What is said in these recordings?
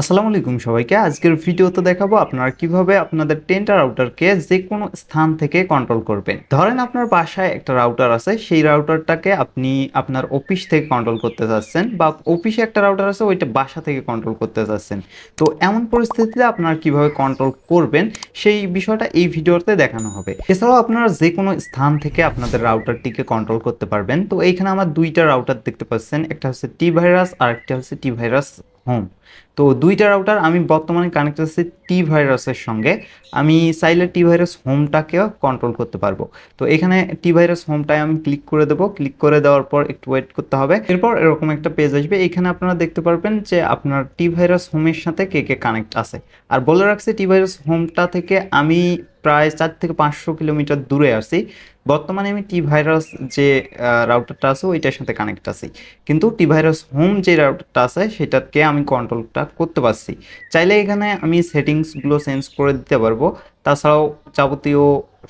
আসসালামু আলাইকুম সবাইকে। আজকের ভিডিওতে দেখাবো আপনারা কীভাবে আপনাদের টেন্টার রাউটারকে যে কোনো স্থান থেকে কন্ট্রোল করবেন। ধরেন আপনার বাসায় একটা রাউটার আছে, সেই রাউটারটাকে আপনি আপনার অফিস থেকে কন্ট্রোল করতে চাচ্ছেন বা অফিসে একটা রাউটার আছে, ওইটা বাসা থেকে কন্ট্রোল করতে চাচ্ছেন তো এমন পরিস্থিতিতে আপনারা কীভাবে কন্ট্রোল করবেন, সেই বিষয়টা এই ভিডিওতে দেখানো হবে। এছাড়াও আপনারা যে কোনো স্থান থেকে আপনাদের রাউটারটিকে কন্ট্রোল করতে পারবেন। তো এইখানে আমার দুইটা রাউটার দেখতে পাচ্ছেন, একটা হচ্ছে টি ভাইরাস আর একটা হচ্ছে টি ভাইরাস হোম তো দুইটা রাউটার আমি বর্তমানে কানেক্ট আছি টি ভাইরাসের সঙ্গে। আমি চাইলে টি ভাইরাস হোমটাকেও কন্ট্রোল করতে পারব। তো এখানে টি ভাইরাস হোমটায় আমি ক্লিক করে দেবো। ক্লিক করে দেওয়ার পর একটু ওয়েট করতে হবে। এরপর এরকম একটা পেজ আসবে। এখানে আপনারা দেখতে পারবেন যে আপনার টি ভাইরাস হোমের সাথে কে কে কানেক্ট আছে। আর বলে রাখছি টি ভাইরাস হোমটা থেকে আমি প্রায় চার থেকে পাঁচশো কিলোমিটার দূরে আছি। বর্তমানে আমি টি ভাইরাস যে রাউটারটা আছে, ওইটার সাথে কানেক্ট আছি। কিন্তু টি ভাইরাস হোম যে রাউটারটা আছে, সেটাকে আমি কন্ট্রোলটা করতে পারছি। চাইলে এখানে আমি সেটিংসগুলো চেঞ্জ করে দিতে পারব। তাছাড়াও যাবতীয়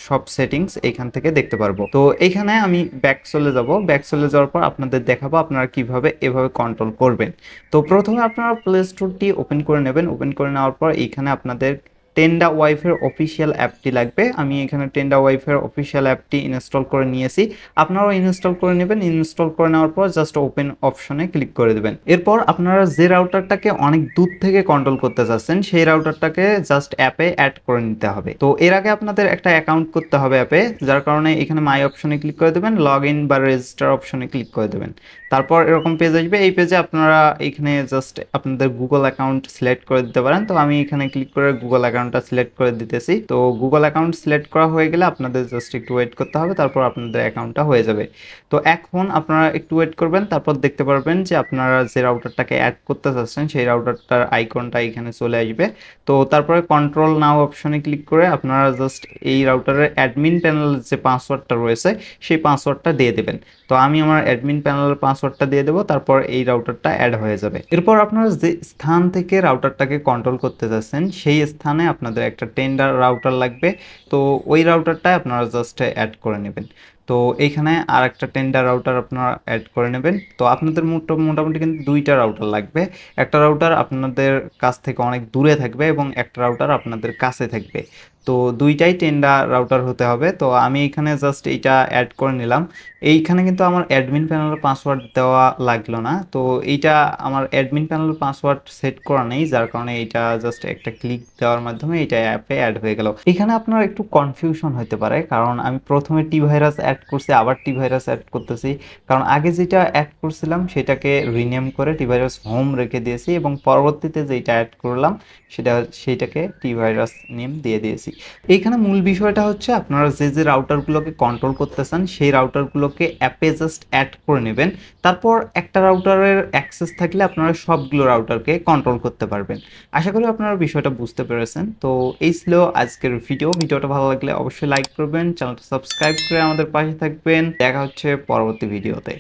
সব সেটিংস এখান থেকে দেখতে পারব। তো এইখানে আমি ব্যাক চলে যাব। ব্যাক চলে যাওয়ার পর আপনাদের দেখাবো আপনারা কীভাবে এভাবে কন্ট্রোল করবেন। তো প্রথমে আপনারা প্লে স্টোরটি ওপেন করে নেবেন। ওপেন করে নেওয়ার পর এইখানে আপনাদের টেন্ডা ওয়াইফের অফিসিয়াল অ্যাপটি লাগবে। আমি এখানে টেন্ডা ওয়াইফের অফিসিয়াল অ্যাপটি ইনস্টল করে নিয়েছি। আপনারাও ইনস্টল করে নেবেন। ইনস্টল করে নেওয়ার পর জাস্ট ওপেন অপশনে ক্লিক করে দেবেন। এরপর আপনারা যে রাউটারটাকে অনেক দূর থেকে কন্ট্রোল করতে চাচ্ছেন সেই রাউটারটাকে জাস্ট অ্যাপে অ্যাড করে নিতে হবে। তো এর আগে আপনাদের একটা অ্যাকাউন্ট করতে হবে অ্যাপে যার কারণে এখানে মাই অপশনে ক্লিক করে দেবেন লগ ইন বা রেজিস্টার অপশনে ক্লিক করে দেবেন। তারপর এরকম পেজ আসবে। এই পেজে আপনারা এখানে জাস্ট আপনাদের গুগল অ্যাকাউন্ট সিলেক্ট করে দিতে পারেন। তো আমি এখানে ক্লিক করে গুগল অ্যাকাউন্টটা সিলেক্ট করে দিতেছি। তো গুগল অ্যাকাউন্ট সিলেক্ট করা হয়ে গেলে আপনাদের জাস্ট একটু ওয়েট করতে হবে, তারপর আপনাদের অ্যাকাউন্টটা হয়ে যাবে। তো এখন আপনারা একটু ওয়েট করবেন, তারপর দেখতে পারবেন যে আপনারা যে রাউটারটাকে অ্যাড করতে চাচ্ছেন, সেই রাউটারটার আইকনটা এখানে চলে আসবে। তো তারপরে কন্ট্রোল নাও অপশনে ক্লিক করে আপনারা জাস্ট এই রাউটারের অ্যাডমিন প্যানেল যে পাসওয়ার্ডটা রয়েছে, সেই পাসওয়ার্ডটা দিয়ে দেবেন। তো আমি আমার অ্যাডমিন প্যানেলের পাসওয়ার্ডটা দিয়ে দেবো, তারপর এই রাউটারটা অ্যাড হয়ে যাবে। এরপর আপনারা যে স্থান থেকে রাউটারটাকে কন্ট্রোল করতে যাচ্ছেন সেই স্থানে আপনাদের একটা টেন্ডার রাউটার লাগবে। তো ওই রাউটারটা আপনারা জাস্ট অ্যাড করে নেবেন। তো এইখানে আর একটা টেন্ডার রাউটার আপনারা অ্যাড করে নেবেন। তো আপনাদের মোটা- মোটামুটি কিন্তু দুইটা রাউটার লাগবে। একটা রাউটার আপনাদের কাছ থেকে অনেক দূরে থাকবে এবং একটা রাউটার আপনাদের কাছে থাকবে। তো দুইটাই টেন্ডার রাউটার হতে হবে। তো আমি এখানে জাস্ট এইটা অ্যাড করে নিলাম। এইখানে কিন্তু আমার অ্যাডমিন প্যানেলের পাসওয়ার্ড দেওয়া লাগল না। তো এইটা আমার অ্যাডমিন প্যানেলের পাসওয়ার্ড সেট করা নেই। যার কারণে এইটা জাস্ট একটা ক্লিক দেওয়ার মাধ্যমে এইটা অ্যাপে অ্যাড হয়ে গেল। এখানে আপনার একটু কনফিউশন হতে পারে। কারণ আমি প্রথমে টি ভাইরাস অ্যাড করছি, আবার টি ভাইরাস অ্যাড করতেছি। কারণ আগে যেটা অ্যাড করছিলাম, সেটাকে রিনেম করে টি ভাইরাস হোম রেখে দিয়েছি এবং পরবর্তীতে যেটা অ্যাড করলাম, সেটা সেইটাকে টি ভাইরাস নেম দিয়ে দিয়েছি। এইখানে মূল বিষয়টা হচ্ছে, আপনারা যে যে রাউটারগুলোকে কন্ট্রোল করতে চান সেই রাউটারগুলোকে অ্যাপে জাস্ট অ্যাড করে নেবেন। তারপর একটা রাউটারের অ্যাক্সেস থাকলে আপনারা সবগুলো রাউটারকে কন্ট্রোল করতে পারবেন। আশা করি আপনারা বিষয়টা বুঝতে পেরেছেন। তো এই ছিল আজকের ভিডিও ভিডিওটা ভালো লাগলে অবশ্যই লাইক করবেন। চ্যানেলটা সাবস্ক্রাইব করে আমাদের পাশে থাকবেন দেখা হচ্ছে পরবর্তী ভিডিওতে।